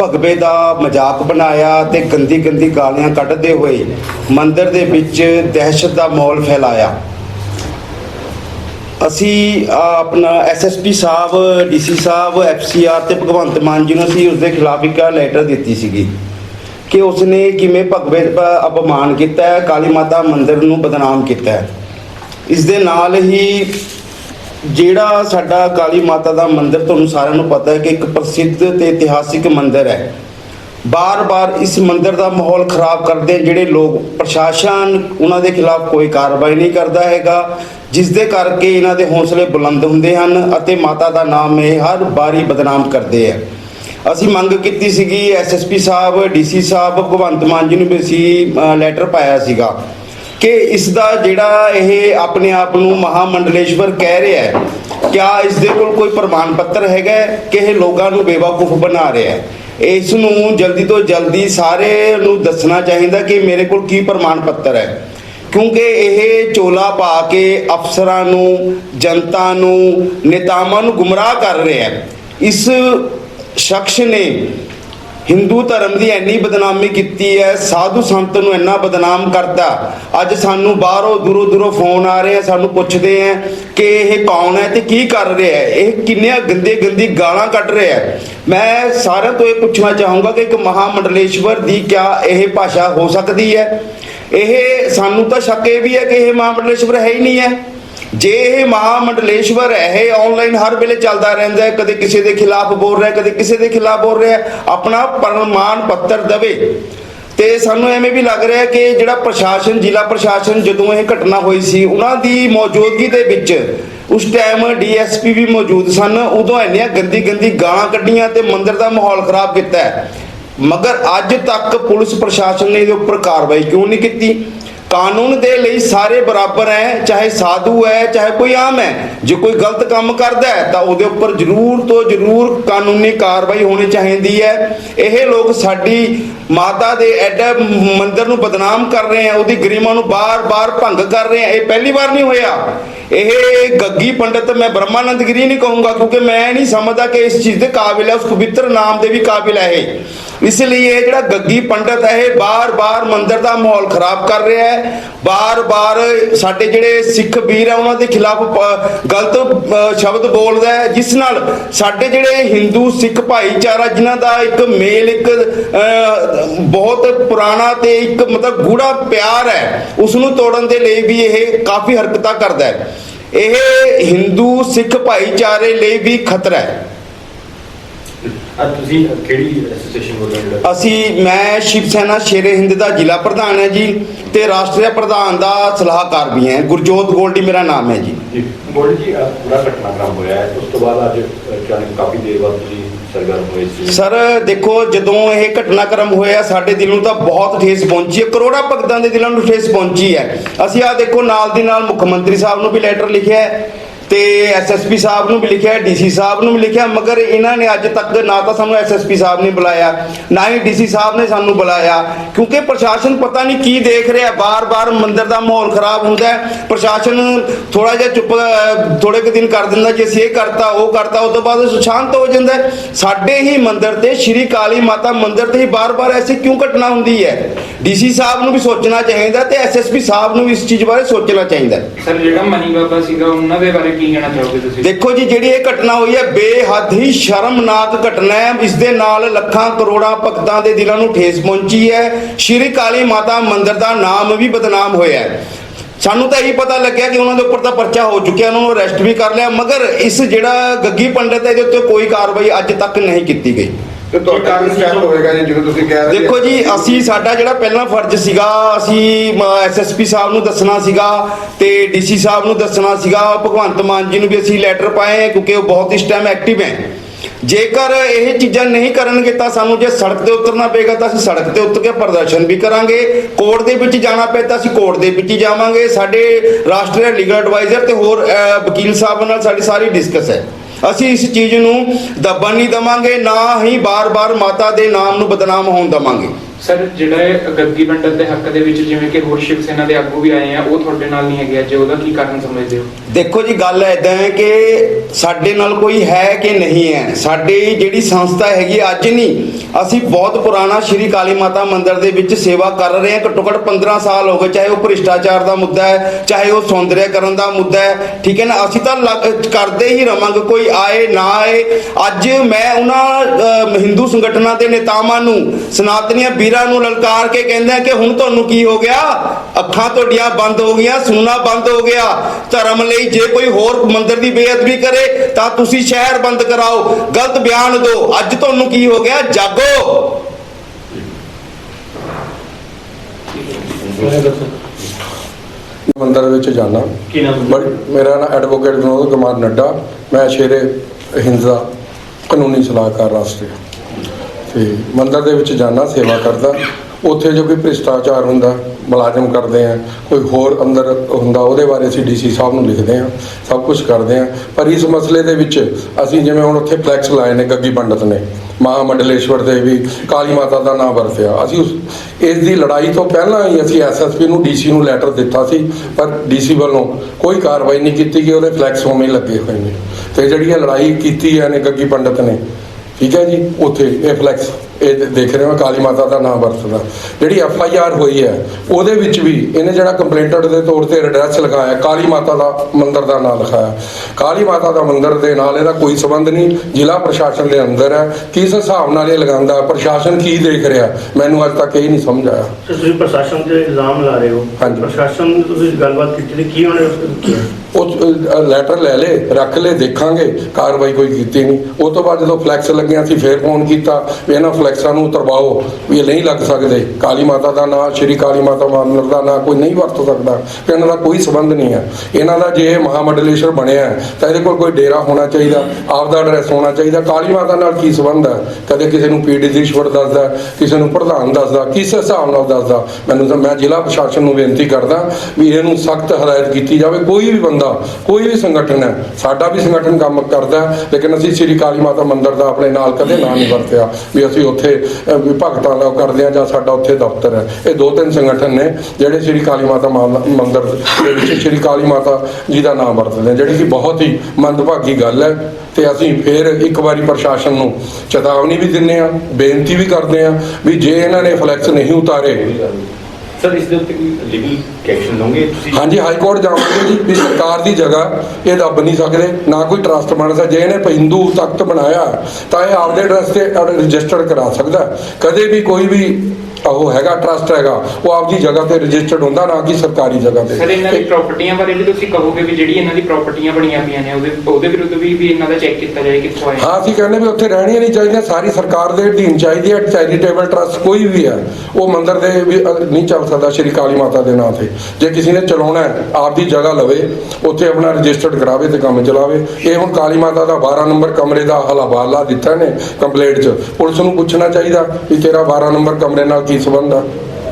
ਭਗਵੇ ਦਾ ਮਜ਼ਾਕ ਬਣਾਇਆ ਤੇ ਗੰਦੀ ਗੰਦੀ ਗਾਲੀਆਂ ਕੱਢਦੇ ਹੋਏ ਮੰਦਿਰ ਦੇ ਵਿੱਚ ਦਹਿਸ਼ਤ ਦਾ ਮਾਹੌਲ ਫੈਲਾਇਆ। ਅਸੀਂ ਅਹ, ਆਪਣਾ SSP Sahib DC Sahib FCR ਤੇ ਭਗਵੰਤ ਮਾਨ ਜੀ ਨੂੰ ਅਸੀਂ ਉਸਦੇ ਖਿਲਾਫ ਇੱਕ ਲੈਟਰ ਦਿੱਤੀ ਸੀਗੀ ਕਿ ਉਸਨੇ ਕਿਵੇਂ ਭਗਵੇ ਦਾ ਅਪਮਾਨ ਕੀਤਾ ਹੈ ਕਾਲੀ ਮਾਤਾ ਮੰਦਿਰ ਨੂੰ ਬਦਨਾਮ ਕੀਤਾ ਹੈ। ਇਸ ਦੇ ਨਾਲ ਹੀ ਜਿਹੜਾ ਸਾਡਾ ਕਾਲੀ ਮਾਤਾ ਦਾ ਮੰਦਿਰ ਤੁਹਾਨੂੰ ਸਾਰਿਆਂ ਨੂੰ ਪਤਾ ਹੈ ਕਿ ਇੱਕ ਪ੍ਰਸਿੱਧ ਤੇ ਇਤਿਹਾਸਿਕ ਮੰਦਿਰ ਹੈ। ਬਾਰ-ਬਾਰ ਇਸ ਮੰਦਿਰ ਦਾ ਮਾਹੌਲ ਖਰਾਬ ਕਰਦੇ ਜਿਹੜੇ ਲੋਕ ਪ੍ਰਸ਼ਾਸਨ ਉਹਨਾਂ ਦੇ ਖਿਲਾਫ ਕੋਈ ਕਾਰਵਾਈ ਨਹੀਂ ਕਰਦਾ ਹੈਗਾ ਜਿਸ ਦੇ ਕਰਕੇ ਇਹਨਾਂ ਦੇ ਹੌਸਲੇ ਬੁਲੰਦ ਹੁੰਦੇ ਹਨ ਅਤੇ ਮਾਤਾ ਦਾ ਨਾਮ ਇਹ ਹਰ ਵਾਰੀ ਬਦਨਾਮ ਕਰਦੇ ਆ। ਅਸੀਂ ਮੰਗ ਕੀਤੀ ਸੀਗੀ ਐਸਐਸਪੀ ਸਾਹਿਬ ਡੀਸੀ ਸਾਹਿਬ, ਭਗਵੰਤ ਮਾਨ ਜੀ ਨੂੰ ਵੀ ਅਸੀਂ ਲੈਟਰ ਪਾਇਆ ਸੀਗਾ ਕਿ ਇਸ ਦਾ ਜਿਹੜਾ ਇਹ ਆਪਣੇ ਆਪ ਨੂੰ ਮਹਾਮੰਡਲੇਸ਼ਵਰ ਕਹਿ ਰਿਹਾ ਹੈ, ਕਿਆ ਇਸ ਦੇ ਕੋਲ ਕੋਈ ਪ੍ਰਮਾਣ ਪੱਤਰ ਹੈਗਾ ਕਿ ਇਹ ਲੋਕਾਂ ਨੂੰ ਬੇਵਕੂਫ ਬਣਾ ਰਿਹਾ ਹੈ? ਇਸ ਨੂੰ ਜਲਦੀ ਤੋਂ ਜਲਦੀ ਸਾਰੇ ਨੂੰ ਦੱਸਣਾ ਚਾਹੀਦਾ ਕਿ ਮੇਰੇ ਕੋਲ ਕੀ ਪ੍ਰਮਾਣ ਪੱਤਰ ਹੈ। ਕਿਉਂਕਿ ਇਹ ਚੋਲਾ ਪਾ ਕੇ ਅਫਸਰਾਂ ਨੂੰ, ਜਨਤਾ ਨੂੰ, ਨੇਤਾਵਾਂ ਨੂੰ ਗੁੰਮਰਾਹ ਕਰ ਰਿਹਾ ਹੈ। ਇਸ ਸ਼ਖਸ ਨੇ ਹਿੰਦੂ ਧਰਮ ਦੀ ਇੰਨੀ ਬਦਨਾਮੀ ਕੀਤੀ ਹੈ, ਸਾਧੂ ਸੰਤ ਨੂੰ ਇੰਨਾ ਬਦਨਾਮ ਕਰਤਾ। ਅੱਜ ਸਾਨੂੰ ਬਾਹਰੋਂ ਦੂਰੋਂ ਦੂਰੋਂ ਫੋਨ ਆ ਰਹੇ ਆ, ਸਾਨੂੰ ਪੁੱਛਦੇ ਆ ਕਿ ਇਹ ਕੌਣ ਹੈ ਤੇ ਕੀ ਕਰ ਰਿਹਾ ਹੈ? ਇਹ ਕਿੰਨੀਆਂ ਗੰਦੇ ਗੰਦੀ ਗਾਲਾਂ ਕੱਢ ਰਿਹਾ ਹੈ? ਮੈਂ ਸਾਰਿਆਂ ਤੋਂ ਇਹ ਪੁੱਛਣਾ ਚਾਹੂੰਗਾ ਕਿ ਇੱਕ ਮਹਾਮੰਡਲੇਸ਼ਵਰ ਦੀ ਕਿਆ ਇਹ ਭਾਸ਼ਾ ਹੋ ਸਕਦੀ ਹੈ? ਇਹ ਸਾਨੂੰ ਤਾਂ ਸ਼ੱਕ ਇਹ ਵੀ ਹੈ ਕਿ ਇਹ ਮਹਾਮੰਡਲੇਸ਼ਵਰ ਹੈ ਹੀ ਨਹੀਂ ਹੈ। ਜੇ ਇਹ ਮਹਾਮੰਡਲੇਸ਼ਵਰ ਹੈ ਇਹ ਆਨਲਾਈਨ ਹਰ ਵੇਲੇ ਚੱਲਦਾ ਰਹਿੰਦਾ ਹੈ, ਕਦੇ ਕਿਸੇ ਦੇ ਖਿਲਾਫ ਬੋਲ ਰਿਹਾ, ਕਦੇ ਕਿਸੇ ਦੇ ਖਿਲਾਫ ਬੋਲ ਰਿਹਾ, ਆਪਣਾ ਪ੍ਰਮਾਣ ਪੱਤਰ ਦਵੇ। ਤੇ ਸਾਨੂੰ ਐਵੇਂ ਵੀ ਲੱਗ ਰਿਹਾ ਕਿ ਜਿਹੜਾ ਪ੍ਰਸ਼ਾਸਨ, ਜ਼ਿਲ੍ਹਾ ਪ੍ਰਸ਼ਾਸਨ ਜਦੋਂ ਇਹ ਘਟਨਾ ਹੋਈ ਸੀ, ਉਹਨਾਂ ਦੀ ਮੌਜੂਦਗੀ ਦੇ ਵਿੱਚ ਉਸ ਟਾਈਮ ਡੀਐਸਪੀ ਵੀ ਮੌਜੂਦ ਸਨ। ਉਦੋਂ ਇੰਨੀਆਂ ਗੰਦੀ ਗੰਦੀ ਗਾਲਾਂ ਕੱਢੀਆਂ ਤੇ ਮੰਦਰ ਦਾ ਮਾਹੌਲ ਖਰਾਬ ਕੀਤਾ ਮਗਰ ਅੱਜ ਤੱਕ ਪੁਲਿਸ ਪ੍ਰਸ਼ਾਸਨ ਨੇ ਇਹਦੇ ਉੱਪਰ ਕਾਰਵਾਈ ਕਿਉਂ ਨਹੀਂ ਕੀਤੀ? ਕਾਨੂੰਨ ਦੇ ਲਈ ਸਾਰੇ ਬਰਾਬਰ ਹੈ, ਚਾਹੇ ਸਾਧੂ ਹੈ, ਚਾਹੇ ਕੋਈ ਆਮ ਹੈ। ਜੇ ਕੋਈ ਗਲਤ ਕੰਮ ਕਰਦਾ ਹੈ, ਤਾਂ ਉਹਦੇ ਉੱਪਰ ਜ਼ਰੂਰ ਤੋਂ ਜ਼ਰੂਰ ਕਾਨੂੰਨੀ ਕਾਰਵਾਈ ਹੋਣੀ ਚਾਹੀਦੀ ਹੈ। ਇਹ ਲੋਕ ਸਾਡੀ ਮਾਤਾ ਦੇ ਐਡਾ ਮੰਦਰ ਨੂੰ ਬਦਨਾਮ ਕਰ ਰਹੇ ਆ ਉਹਦੀ ਗਰਿਮਾ ਨੂੰ ਬਾਰ-ਬਾਰ ਭੰਗ ਕਰ ਰਹੇ ਆ ਇਹ ਪਹਿਲੀ ਵਾਰ ਨਹੀਂ ਹੋਇਆ। ਇਹ ਗੱਗੀ ਪੰਡਤ ਮੈਂ ਬ੍ਰਹਮਾਨੰਦ ਗਿਰੀ ਨਹੀਂ ਕਹੂੰਗਾ, ਕਿਉਂਕਿ ਮੈਂ ਨਹੀਂ ਸਮਝਦਾ ਕਿ ਇਸ ਚੀਜ਼ ਦੇ ਕਾਬਿਲ ਹੈ, ਉਸ ਪਵਿੱਤਰ ਨਾਮ ਦੇ ਵੀ ਕਾਬਿਲ ਹੈ ਇਹ। ਇਸ ਲਈ ਇਹ ਜਿਹੜਾ ਗੱਗੀ ਪੰਡਤ ਹੈ, ਇਹ ਬਾਰ-ਬਾਰ ਮੰਦਿਰ ਦਾ ਮਾਹੌਲ ਖਰਾਬ ਕਰ ਰਿਹਾ ਹੈ। ਬਾਰ-ਬਾਰ ਸਾਡੇ ਜਿਹੜੇ ਸਿੱਖ ਵੀਰ ਹੈ, ਉਹਨਾਂ ਦੇ ਖਿਲਾਫ ਗਲਤ ਸ਼ਬਦ ਬੋਲਦਾ ਹੈ, ਜਿਸ ਨਾਲ ਸਾਡੇ ਜਿਹੜੇ ਹਿੰਦੂ ਸਿੱਖ ਭਾਈਚਾਰਾ, ਜਿਨ੍ਹਾਂ ਦਾ ਇੱਕ ਮੇਲ, ਇੱਕ ਬਹੁਤ ਪੁਰਾਣਾ ਤੇ ਇੱਕ ਮਤਲਬ ਗੂੜਾ ਪਿਆਰ ਹੈ ਉਸ ਨੂੰ ਤੋੜਨ ਦੇ ਲਈ ਵੀ ਇਹ ਕਾਫੀ ਹਰਕਤਾਂ ਕਰਦਾ ਹੈ। ਇਹ ਹਿੰਦੂ ਸਿੱਖ ਭਾਈਚਾਰੇ ਲਈ ਵੀ ਖਤਰਾ ਹੈ। ਅੱਜ ਤੁਸੀਂ ਕਿਹੜੀ ਐਸੋਸੀਏਸ਼ਨ ਵੱਲੋਂ ਜਿਹੜਾ? ਅਸੀਂ ਮੈਂ ਸ਼ਿਵ ਸੈਨਾ ਸ਼ੇਰੇ ਹਿੰਦ ਦਾ ਜ਼ਿਲ੍ਹਾ ਪ੍ਰਧਾਨ ਹੈ ਜੀ ਤੇ ਰਾਸ਼ਟਰੀ ਪ੍ਰਧਾਨ ਦਾ ਸਲਾਹਕਾਰ ਵੀ ਹੈ। ਗੁਰਜੋਤ ਗੋਲਡੀ ਮੇਰਾ ਨਾਮ ਹੈ ਜੀ। ਜੀ ਗੋਲਡ ਜੀ ਆਹ ਪੂਰਾ ਘਟਨਾਕ੍ਰਮ ਹੋਇਆ ਹੈ। ਉਸ ਤੋਂ ਬਾਅਦ ਅੱਜ ਅਚਾਨਕ ਕਾਫੀ ਦੇਰ ਬਾਅਦ ਤੁਸੀਂ ਸਰਗਰਮ ਹੋਏ ਸੀ। ਸਰ ਦੇਖੋ ਜਦੋਂ ਇਹ ਘਟਨਾਕ੍ਰਮ ਹੋਇਆ ਸਾਡੇ ਦਿਲ ਨੂੰ ਤਾਂ ਬਹੁਤ ਠੇਸ ਪਹੁੰਚੀ ਹੈ। ਕਰੋੜਾਂ ਭਗਤਾਂ ਦੇ ਦਿਲਾਂ ਨੂੰ ਠੇਸ ਪਹੁੰਚੀ ਹੈ। ਅਸੀਂ ਆ ਦੇਖੋ ਨਾਲ ਦੀ ਨਾਲ ਮੁੱਖ ਮੰਤਰੀ ਸਾਹਿਬ ਨੂੰ ਵੀ ਲੈਟਰ ਲਿਖਿਆ ਹੈ। ਤੇ ਐਸਐਸਪੀ ਸਾਹਿਬ ਨੂੰ ਵੀ ਲਿਖਿਆ ਡੀਸੀ ਸਾਹਿਬ ਨੂੰ ਵੀ ਲਿਖਿਆ, ਮਗਰ ਇਹਨਾਂ ਨੇ ਅੱਜ ਤੱਕ ਨਾ ਤਾਂ ਸਾਨੂੰ ਐਸਐਸਪੀ ਸਾਹਿਬ ਨੇ ਬੁਲਾਇਆ, ਨਾ ਹੀ ਡੀਸੀ ਸਾਹਿਬ ਨੇ ਸਾਨੂੰ ਬੁਲਾਇਆ, ਕਿਉਂਕਿ ਪ੍ਰਸ਼ਾਸਨ ਪਤਾ ਨਹੀਂ ਕੀ ਦੇਖ ਰਿਹਾ, ਬਾਰ-ਬਾਰ ਮੰਦਿਰ ਦਾ ਮਾਹੌਲ ਖਰਾਬ ਹੁੰਦਾ ਪ੍ਰਸ਼ਾਸਨ ਥੋੜਾ ਜਿਹਾ ਚੁੱਪ ਥੋੜੇ ਕੁ ਦਿਨ ਕਰ ਦਿੰਦਾ, ਜੇ ਅਸੀਂ ਇਹ ਕਰਤਾ, ਉਹ ਕਰਤਾ ਉਸ ਤੋਂ ਬਾਅਦ ਸ਼ਾਂਤ ਹੋ ਜਾਂਦਾ ਸਾਡੇ ਹੀ ਮੰਦਿਰ ਤੇ ਸ਼੍ਰੀ ਕਾਲੀ ਮਾਤਾ ਮੰਦਿਰ ਤੇ ਹੀ ਬਾਰ-ਬਾਰ ਐਸੀ ਕਿਉਂ ਘਟਨਾ ਹੁੰਦੀ ਹੈ? ਡੀਸੀ ਸਾਹਿਬ ਨੂੰ ਵੀ ਸੋਚਣਾ ਚਾਹੀਦਾ ਤੇ ਐਸਐਸਪੀ ਸਾਹਿਬ ਨੂੰ ਵੀ ਇਸ ਚੀਜ਼ ਬਾਰੇ ਸੋਚਣਾ ਚਾਹੀਦਾ ਸਰ, ਜਿਹੜਾ ਮਨੀ ਬਾਬਾ ਸੀਗਾ, ਉਹਨਾਂ ਦੇ ਬਾਰੇ ਕੀ ਕਹਿਣਾ ਚਾਹੋਗੇ ਤੁਸੀਂ? ਦੇਖੋ ਜੀ, ਜਿਹੜੀ ਇਹ ਘਟਨਾ ਹੋਈ ਹੈ, ਬੇਹੱਦ ਹੀ ਸ਼ਰਮਨਾਕ ਘਟਨਾ ਹੈ। ਇਸ ਦੇ ਨਾਲ ਲੱਖਾਂ ਕਰੋੜਾਂ ਭਗਤਾਂ ਦੇ ਦਿਲਾਂ ਨੂੰ ਠੇਸ ਪਹੁੰਚੀ ਹੈ। ਸ਼੍ਰੀ ਕਾਲੀ ਮਾਤਾ ਮੰਦਿਰ ਦਾ ਨਾਮ ਵੀ ਬਦਨਾਮ ਹੋਇਆ ਹੈ। ਸਾਨੂੰ ਤਾਂ ਇਹੀ ਪਤਾ ਲੱਗਿਆ ਕਿ ਉਹਨਾਂ ਦੇ ਉੱਪਰ ਤਾਂ ਪਰਚਾ ਹੋ ਚੁੱਕਿਆ, ਉਹਨਾਂ ਨੂੰ ਅਰੈਸਟ ਵੀ ਕਰ ਲਿਆ, ਮਗਰ ਇਸ ਜਿਹੜਾ ਗੱਗੀ ਪੰਡਤ ਹੈ, ਇਹਦੇ ਉੱਤੇ ਕੋਈ ਕਾਰਵਾਈ ਅੱਜ ਤੱਕ ਨਹੀਂ ਕੀਤੀ ਗਈ। ਤੇ ਤੁਹਾਡਾ ਕੀ ਸਟੈਪ ਹੋਏਗਾ ਜੀ ਜਦੋਂ ਤੁਸੀਂ ਕਹਿ ਰਹੇ ਦੇਖੋ ਜੀ ਅਸੀਂ ਸਾਡਾ ਜਿਹੜਾ ਪਹਿਲਾ ਫਰਜ਼ ਸੀਗਾ ਅਸੀਂ ਐਸਐਸਪੀ ਸਾਹਿਬ ਨੂੰ ਦੱਸਣਾ ਸੀਗਾ ਤੇ ਡੀਸੀ ਸਾਹਿਬ ਨੂੰ ਦੱਸਣਾ ਸੀਗਾ ਭਗਵੰਤ ਮਾਨ ਜੀ ਨੂੰ ਵੀ ਅਸੀਂ ਲੈਟਰ ਪਾਏ ਕਿਉਂਕਿ ਉਹ ਬਹੁਤ ਇਸ ਟਾਈਮ ਐਕਟਿਵ ਹੈ। ਜੇਕਰ ਇਹ ਚੀਜ਼ਾਂ ਨਹੀਂ ਕਰਨਗੇ ਤਾਂ ਸਾਨੂੰ ਜੇ ਸੜਕ ਤੇ ਉਤਰਨਾ ਪਏਗਾ ਤਾਂ ਅਸੀਂ ਸੜਕ ਤੇ ਉਤਰ ਕੇ ਪ੍ਰਦਰਸ਼ਨ ਵੀ ਕਰਾਂਗੇ। ਕੋਰਟ ਦੇ ਵਿੱਚ ਜਾਣਾ ਪਏ ਤਾਂ ਅਸੀਂ ਕੋਰਟ ਦੇ ਵਿੱਚ ਹੀ ਜਾਵਾਂਗੇ। ਸਾਡੇ ਰਾਸ਼ਟਰੀ ਲੀਗਲ ਐਡਵਾਈਜ਼ਰ ਤੇ ਹੋਰ ਵਕੀਲ ਸਾਹਿਬ ਨਾਲ ਸਾਡੀ ਸਾਰੀ ਡਿਸਕਸ ਹੈ। ਅਸੀਂ ਇਸ ਚੀਜ਼ ਨੂੰ ਦੱਬਣ ਨਹੀਂ ਦਵਾਂਗੇ, ਨਾ ਹੀ ਬਾਰ-ਬਾਰ ਮਾਤਾ ਦੇ ਨਾਮ ਨੂੰ ਬਦਨਾਮ ਹੋਣ ਦਵਾਂਗੇ। ਸਰ, ਜਿਹੜਾ ਇਹ ਮੰਡਲ ਦੇ ਹੱਕ ਦੇ ਵਿੱਚ ਜਿਵੇਂ ਕਿ ਹੋਰ ਸ਼ਿਵ ਸੈਨਾ ਦੇ ਆਗੂ ਵੀ ਆਏ ਆ, ਉਹ ਤੁਹਾਡੇ ਨਾਲ ਨਹੀਂ ਹੈਗੇ ਅੱਜ, ਉਹਦਾ ਕੀ ਕਾਰਨ ਸਮਝਦੇ ਹੋ? ਦੇਖੋ ਜੀ, ਗੱਲ ਐਦਾਂ ਹੈ ਕਿ ਸਾਡੇ ਨਾਲ ਕੋਈ ਹੈ ਕਿ ਨਹੀਂ ਹੈ? ਸਾਡੀ ਜਿਹੜੀ ਸੰਸਥਾ ਹੈਗੀ ਅੱਜ ਨਹੀਂ। ਅਸੀਂ ਬਹੁਤ ਪੁਰਾਣਾ ਸ਼੍ਰੀ ਕਾਲੀ ਮਾਤਾ ਮੰਦਿਰ ਦੇ ਵਿੱਚ ਸੇਵਾ ਕਰ ਰਹੇ ਹਾਂ। ਘੱਟੋ ਘੱਟ 15 ਸਾਲ ਹੋ ਗਏ, ਚਾਹੇ ਉਹ ਭ੍ਰਿਸ਼ਟਾਚਾਰ ਦਾ ਮੁੱਦਾ ਹੈ, ਚਾਹੇ ਉਹ ਸੌਂਦਰਯਕਰਨ ਦਾ ਮੁੱਦਾ ਹੈ, ਠੀਕ ਹੈ ਨਾ? ਅਸੀਂ ਤਾਂ ਕਰਦੇ ਹੀ ਰਵਾਂਗੇ, ਕੋਈ ਆਏ, ਨਾ ਆਏ। ਅੱਜ ਮੈਂ ਉਹਨਾਂ ਹਿੰਦੂ ਸੰਗਠਨਾਂ ਦੇ ਨੇਤਾਵਾਂ ਨੂੰ, ਸਨਾਤਨੀਆਂ ਵੀਰਾਂ ਨੂੰ ਲਲਕਾਰ ਕੇ ਕਹਿੰਦਾ ਕਿ ਹੁਣ ਤੁਹਾਨੂੰ ਕੀ ਹੋ ਗਿਆ? ਅੱਖਾਂ ਤੁਹਾਡੀਆਂ ਬੰਦ ਹੋ ਗਈਆਂ ਸੁਣਨਾ ਬੰਦ ਹੋ ਗਿਆ। ਧਰਮ ਲਈ ਜੇ ਕੋਈ ਹੋਰ ਮੰਦਿਰ ਦੀ ਬੇਅਦਬੀ ਕਰੇ ਤਾਂ ਤੁਸੀਂ ਸ਼ਹਿਰ ਬੰਦ ਕਰਾਓ। ਗਲਤ ਬਿਆਨ ਦਿਓ। ਅੱਜ ਤੁਹਾਨੂੰ ਕੀ ਹੋ ਗਿਆ? ਜਾਗੋ। ਮੰਦਰ ਵਿੱਚ ਜਾਣਾ। ਬਟ ਮੇਰਾ ਨਾਮ ਐਡਵੋਕੇਟ ਵਿਨੋਦ ਕੁਮਾਰ ਨੱਡਾ। ਮੈਂ ਸ਼ੇਰੇ ਹਿੰਦ ਦਾ ਕਾਨੂੰਨੀ ਸਲਾਹਕਾਰ ਰਾਸ਼ਟਰੀ। ਤੇ ਮੰਦਰ ਦੇ ਵਿੱਚ ਜਾਣਾ, ਸੇਵਾ ਕਰਦਾ। ਉੱਥੇ ਜੋ ਕੋਈ ਭ੍ਰਿਸ਼ਟਾਚਾਰ ਹੁੰਦਾ, ਮੁਲਾਜ਼ਮ ਕਰਦੇ ਆ, ਕੋਈ ਹੋਰ ਅੰਦਰ ਹੁੰਦਾ, ਉਹਦੇ ਬਾਰੇ ਅਸੀਂ ਡੀਸੀ ਸਾਹਿਬ ਨੂੰ ਲਿਖਦੇ ਆ, ਸਭ ਕੁਝ ਕਰਦੇ ਆ। ਪਰ ਇਸ ਮਸਲੇ ਦੇ ਵਿੱਚ ਅਸੀਂ ਜਿਵੇਂ ਹੁਣ ਉੱਥੇ ਫਲੈਕਸ ਲਾਏ ਨੇ, ਗੱਗੀ ਪੰਡਤ ਨੇ, ਮਹਾਮੰਡਲੇਸ਼ਵਰ ਦੇ ਵੀ, ਕਾਲੀ ਮਾਤਾ ਦਾ ਨਾਮ ਵਰਤਿਆ। ਅਸੀਂ ਉਸ, ਇਸ ਦੀ ਲੜਾਈ ਤੋਂ ਪਹਿਲਾਂ ਹੀ ਅਸੀਂ ਐਸਐਸਪੀ ਨੂੰ ਡੀਸੀ ਨੂੰ ਲੈਟਰ ਦਿੱਤਾ ਸੀ, ਪਰ ਡੀਸੀ ਵੱਲੋਂ ਕੋਈ ਕਾਰਵਾਈ ਨਹੀਂ ਕੀਤੀ ਕਿ ਉਹਦੇ ਫਲੈਕਸ ਉਵੇਂ ਹੀ ਲੱਗੇ ਹੋਏ ਨੇ। ਤੇ ਜਿਹੜੀ ਇਹ ਲੜਾਈ ਕੀਤੀ ਹੈ ਨੇ ਗੱਗੀ ਪੰਡਤ ਨੇ ਠੀਕ ਹੈ ਜੀ ਉੱਥੇ ਇਹ ਫਲੈਕਸ ਇਹ ਦੇਖ ਰਹੇ ਹੋ ਕਾਲੀ ਮਾਤਾ ਦਾ ਨਾਮ ਵਰਤਦਾ। ਜਿਹੜੀ ਐਫ ਆਈ ਆਰ ਹੋਈ ਹੈ ਉਹਦੇ ਵਿੱਚ ਵੀ ਇਹਨੇ ਜਿਹੜਾ ਕੰਪਲੇਂਟਡ ਦੇ ਤੌਰ ਤੇ ਐਡਰੈਸ ਲਗਾਇਆ ਕਾਲੀ ਮਾਤਾ ਦਾ ਮੰਦਿਰ ਦਾ ਨਾਮ ਲਿਖਾਇਆ। ਕਾਲੀ ਮਾਤਾ ਦਾ ਮੰਦਿਰ ਦੇ ਨਾਲ ਇਹਦਾ ਕੋਈ ਸੰਬੰਧ ਨਹੀਂ ਜ਼ਿਲ੍ਹਾ ਪ੍ਰਸ਼ਾਸਨ ਦੇ ਅੰਦਰ ਹੈ। ਕਿਸ ਹਿਸਾਬ ਨਾਲ ਇਹ ਲਗਾਉਂਦਾ ਪ੍ਰਸ਼ਾਸਨ ਕੀ ਦੇਖ ਰਿਹਾ? ਮੈਨੂੰ ਅੱਜ ਤੱਕ ਇਹ ਨਹੀਂ ਸਮਝ ਆਇਆ। ਤੁਸੀਂ ਪ੍ਰਸ਼ਾਸਨ ਤੇ ਇਲਜ਼ਾਮ ਲਾ ਰਹੇ ਹੋ। ਪ੍ਰਸ਼ਾਸਨ ਤੁਸੀਂ ਗੱਲਬਾਤ ਕੀਤੀ ਕੀ ਉਹਨੇ ਉਹ ਲੈਟਰ ਲੈ ਲੇ, ਰੱਖ ਲੈ, ਦੇਖਾਂਗੇ, ਕਾਰਵਾਈ ਕੋਈ ਕੀਤੀ ਨਹੀਂ। ਉਹ ਤੋਂ ਬਾਅਦ ਜਦੋਂ ਫਲੈਕਸ ਲੱਗਿਆ ਸੀ, ਫੇਰ ਫੋਨ ਕੀਤਾ ਵੀ ਇਹਨਾਂ ਫਲੈਕਸਾਂ ਨੂੰ ਉਤਰਵਾਓ, ਵੀ ਇਹ ਨਹੀਂ ਲੱਗ ਸਕਦੇ। ਕਾਲੀ ਮਾਤਾ ਦਾ ਨਾਂ, ਸ਼੍ਰੀ ਕਾਲੀ ਮਾਤਾ ਮੰਦਿਰ ਦਾ ਨਾਂ, ਕੋਈ ਨਹੀਂ ਵਰਤ ਸਕਦਾ। ਕਿ ਇਹਨਾਂ ਦਾ ਕੋਈ ਸਬੰਧ ਨਹੀਂ ਹੈ। ਇਹਨਾਂ ਦਾ ਜੇ ਇਹ ਮਹਾਮੰਡਲੇਸ਼ਵਰ ਬਣਿਆ ਤਾਂ ਇਹਦੇ ਕੋਲ ਕੋਈ ਡੇਰਾ ਹੋਣਾ ਚਾਹੀਦਾ, ਆਪਦਾ ਐਡਰੈਸ ਹੋਣਾ ਚਾਹੀਦਾ। ਕਾਲੀ ਮਾਤਾ ਨਾਲ ਕੀ ਸਬੰਧ ਹੈ? ਕਦੇ ਕਿਸੇ ਨੂੰ ਪੀਡੀਦੀਸ਼ਵਰ ਦੱਸਦਾ, ਕਿਸੇ ਨੂੰ ਪ੍ਰਧਾਨ ਦੱਸਦਾ, ਕਿਸ ਹਿਸਾਬ ਨਾਲ ਦੱਸਦਾ? ਮੈਨੂੰ ਤਾਂ, ਮੈਂ ਜ਼ਿਲ੍ਹਾ ਪ੍ਰਸ਼ਾਸਨ ਨੂੰ ਬੇਨਤੀ ਕਰਦਾ ਵੀ ਇਹਨੂੰ ਸਖਤ ਹਦਾਇਤ ਕੀਤੀ ਜਾਵੇ, ਕੋਈ ਵੀ ਬੰਦਾ ਕੋਈ ਵੀ ਸੰਗਠਨ ਹੈ, ਸਾਡਾ ਵੀ ਸੰਗਠਨ ਕੰਮ ਕਰਦਾ ਲੇਕਿਨ ਅਸੀਂ ਸ੍ਰੀ ਕਾਲੀ ਮਾਤਾ ਮੰਦਿਰ ਦਾ ਆਪਣੇ ਨਾਲ ਕਦੇ ਨਾਂ ਨਹੀਂ ਵਰਤਿਆ ਵੀ ਅਸੀਂ ਉੱਥੇ ਵੀ ਭਗਤਾਂ ਦਾ ਕਰਦੇ ਆ ਜਾਂ ਸਾਡਾ ਉੱਥੇ ਦਫ਼ਤਰ ਹੈ। ਇਹ ਦੋ ਤਿੰਨ ਸੰਗਠਨ ਨੇ ਜਿਹੜੇ ਸ੍ਰੀ ਕਾਲੀ ਮਾਤਾ ਮਾਨ- ਮੰਦਿਰ ਦੇ ਵਿੱਚ ਸ੍ਰੀ ਕਾਲੀ ਮਾਤਾ ਜੀ ਦਾ ਨਾਮ ਵਰਤਦੇ ਨੇ, ਜਿਹੜੀ ਕਿ ਬਹੁਤ ਹੀ ਮੰਦਭਾਗੀ ਗੱਲ ਹੈ ਤੇ ਅਸੀਂ ਫੇਰ ਇੱਕ ਵਾਰੀ ਪ੍ਰਸ਼ਾਸਨ ਨੂੰ ਚੇਤਾਵਨੀ ਵੀ ਦਿੰਨੇ ਆ ਬੇਨਤੀ ਵੀ ਕਰਦੇ ਆ ਵੀ ਜੇ ਇਹਨਾਂ ਨੇ ਫਲੈਕਸ ਨਹੀਂ ਉਤਾਰੇ ਸਰ, ਇਸ ਦੇ ਉੱਤੇ ਕੋਈ ਲੀਗਲ ਐਕਸ਼ਨ ਲਓਗੇ ਤੁਸੀਂ? ਹਾਂਜੀ ਹਾਈ ਕੋਰਟ ਜਾਵਾਂਗੇ ਜੀ, ਵੀ ਸਰਕਾਰ ਦੀ ਜਗ੍ਹਾ ਇਹ ਦੱਬ ਨਹੀਂ ਸਕਦੇ, ਨਾ ਕੋਈ ਟਰਸਟ ਬਣ ਸਕਦਾ। ਜੇ ਇਹਨੇ ਹਿੰਦੂ ਤਖਤ ਬਣਾਇਆ, ਤਾਂ ਇਹ ਆਪਦੇ ਐਡਰੈਸ ਤੇ ਰਜਿਸਟਰਡ ਕਰਾ ਸਕਦਾ। ਕਦੇ ਵੀ ਕੋਈ ਵੀ ਉਹ ਹੈਗਾ ਟਰਸਟ ਹੈਗਾ। ਉਹ ਆਪਦੀ ਜਗ੍ਹਾ ਤੇ ਰਜਿਸਟਰਡ ਹੁੰਦਾ ਨਾ ਕਿ ਸਰਕਾਰੀ ਜਗ੍ਹਾ ਤੇ। ਸਰ ਇਹਨਾਂ ਦੀ ਪ੍ਰਾਪਰਟੀਆਂ ਬਾਰੇ ਵੀ ਤੁਸੀਂ ਕਹੋਗੇ ਵੀ ਜਿਹੜੀ ਇਹਨਾਂ ਦੀ ਪ੍ਰਾਪਰਟੀਆਂ ਬਣੀਆਂ ਪਈਆਂ ਨੇ ਉਹਦੇ ਉਹਦੇ ਵਿਰੁੱਧ ਵੀ ਵੀ ਇਹਨਾਂ ਦਾ ਚੈੱਕ ਕੀਤਾ ਜਾਏ ਕਿੱਥੋਂ ਆਏ ਹਾਂ ਅਸੀਂ ਕਹਿੰਦੇ ਵੀ ਉੱਥੇ ਰਹਿਣੀਆਂ ਨਹੀਂ ਚਾਹੀਦੀਆਂ ਸਾਰੀ ਸਰਕਾਰ ਦੇ ਅਧੀਨ ਚਾਹੀਦੀ ਹੈ ਚੈਰੀਟੇਬਲ ਟਰਸਟ ਕੋਈ ਵੀ ਹੈ ਉਹ ਮੰਦਿਰ ਦੇ ਵੀ ਨਹੀਂ ਚੱਲ ਸਕਦਾ ਸ਼੍ਰੀ ਕਾਲੀ ਮਾਤਾ ਦੇ ਨਾਂ ਤੇ। ਜੇ ਕਿਸੇ ਨੇ ਚਲਾਉਣਾ ਹੈ ਆਪਦੀ ਜਗ੍ਹਾ ਲਵੇ ਉੱਥੇ ਆਪਣਾ ਰਜਿਸਟਰਡ ਕਰਾਵੇ ਤੇ ਕੰਮ ਚਲਾਵੇ। ਇਹ ਹੁਣ ਕਾਲੀ ਮਾਤਾ ਦਾ 12 ਨੰਬਰ ਕਮਰੇ ਦਾ ਹਵਾਲਾ ਦਿੱਤਾ ਨੇ ਕੰਪਲੇਂਟ 'ਚ। ਪੁਲਿਸ ਨੂੰ ਪੁੱਛਣਾ ਚਾਹੀਦਾ ਵੀ ਤੇਰਾ 12 ਨੰਬਰ ਕਮਰੇ ਨਾਲ ਕੀ ਸੰਬੰਧ ਆ?